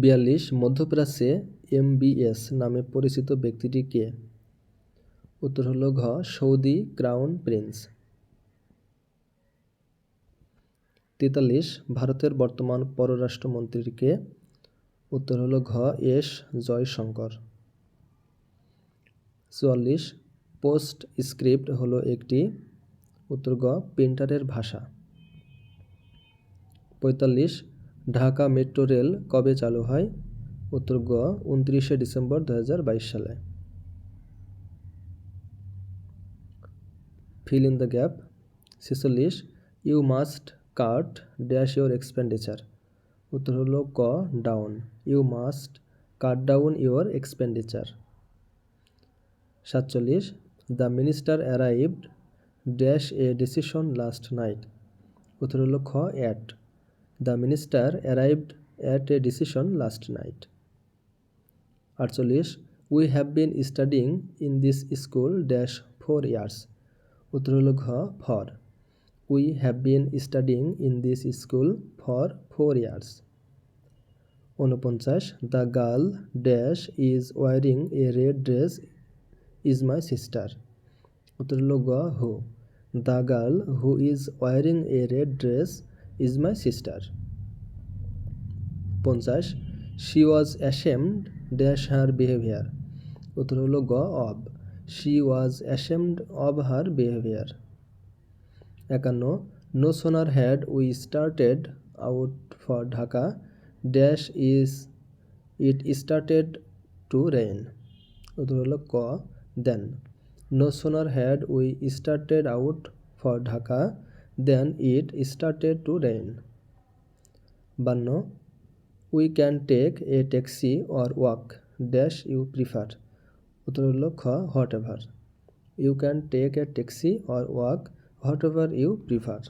বিয়াল্লিশ, মধ্যপ্রাচ্যে এমবিএস নামে পরিচিত ব্যক্তিটি কে? উত্তর হল ঘ, সৌদি ক্রাউন প্রিন্স। তেতাল্লিশ, ভারতের বর্তমান পররাষ্ট্রমন্ত্রী কে? উত্তর হল ঘ, এস জয়শঙ্কর। চুয়াল্লিশ পোস্ট স্ক্রিপ্ট হলো একটি। উত্তর গ প্রিন্টারের ভাষা। পঁয়তাল্লিশ ঢাকা মেট্রো রেল কবে চালু হয়? উত্তর গ, উনত্রিশে ডিসেম্বর দু হাজার বাইশ সালে। ফিল ইন দ্য গ্যাপ ছেচল্লিশ you must cut dash your expenditure উত্তর হলো ক down you must cut down your expenditure সাতচল্লিশ the minister arrived dash a decision last night উত্তর হলো খ at minister arrived at a decision last night আটচল্লিশ we have been studying in this school dash four years উত্তর হলো ঘ for we have been studying in this school for four years ঊনপঞ্চাশ the girl dash is wearing a red dress is my sister উত্তর হলো গ who the girl who is wearing a red dress is my sister পঞ্চাশ। She was ashamed dash her behaviour উত্তর হলো গ of she was ashamed of her behaviour একান্ন no sooner had we started out for Dhaka dash is it started to rain উত্তর হলো ক then no sooner had we started out for Dhaka then it started to rain বান্ন we can take a taxi or walk dash you prefer উত্তর হলো খ whatever you can take a taxi or walk whatever you prefer